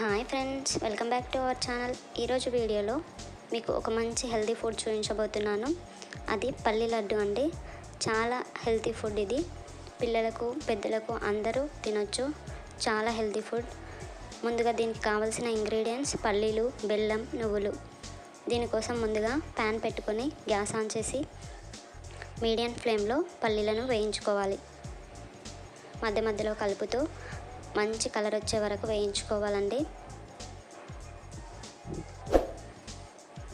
Hi friends welcome back to our channel ఈరోజు వీడియోలో మీకు ఒక మంచి హెల్తీ ఫుడ్ చూపించబోతున్నాను. అది పల్లి లడ్డు అండి. చాలా హెల్తీ ఫుడ్ ఇది. పిల్లలకు పెద్దలకు అందరూ తినొచ్చు. చాలా హెల్తీ ఫుడ్ ముందుగా దీనికి కావలసిన ఇంగ్రీడియంట్స్ పల్లీలు బెల్లం నువ్వులు. దీనికోసం ముందుగా ప్యాన్ పెట్టుకొని గ్యాస్ ఆన్ చేసి మీడియం ఫ్లేమ్లో పల్లీలను వేయించుకోవాలి. మధ్య మధ్యలో కలుపుతూ మంచి కలర్ వచ్చే వరకు వేయించుకోవాలండి.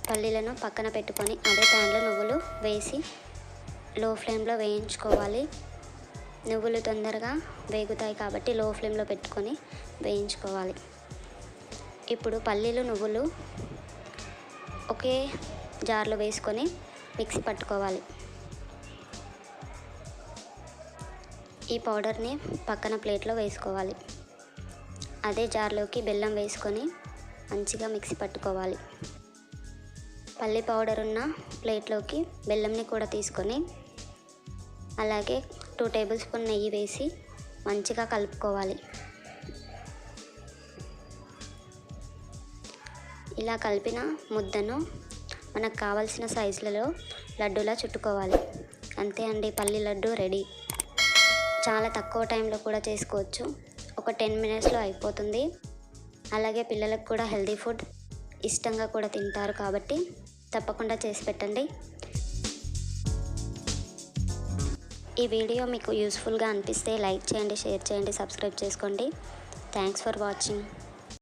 పల్లీలను పక్కన పెట్టుకొని అదే ప్యాన్లో నువ్వులు వేసి లో ఫ్లేమ్లో వేయించుకోవాలి. నువ్వులు తొందరగా వేగుతాయి కాబట్టి లో ఫ్లేమ్లో పెట్టుకొని వేయించుకోవాలి. ఇప్పుడు పల్లీలు నువ్వులు ఒకే జార్లో వేసుకొని మిక్సీ పట్టుకోవాలి. ఈ పౌడర్ని పక్కన ప్లేట్లో వేసుకోవాలి. అదే జార్లోకి బెల్లం వేసుకొని మంచిగా మిక్సీ పట్టుకోవాలి. పల్లి పౌడర్ ఉన్న ప్లేట్లోకి బెల్లంని కూడా తీసుకొని అలాగే టూ టేబుల్ స్పూన్ నెయ్యి వేసి మంచిగా కలుపుకోవాలి. ఇలా కలిపిన ముద్దను మనకు కావలసిన సైజులలో లడ్డూలా చుట్టుకోవాలి. అంతే అండి పల్లి లడ్డు రెడీ. చాలా తక్కువ టైంలో కూడా చేసుకోవచ్చు. ఒక టెన్ మినిట్స్లో అయిపోతుంది. అలాగే పిల్లలకు కూడా హెల్తీ ఫుడ్ ఇష్టంగా కూడా తింటారు కాబట్టి తప్పకుండా చేసి పెట్టండి. ఈ వీడియో మీకు యూస్ఫుల్గా అనిపిస్తే లైక్ చేయండి షేర్ చేయండి సబ్స్క్రైబ్ చేసుకోండి. Thanks for watching.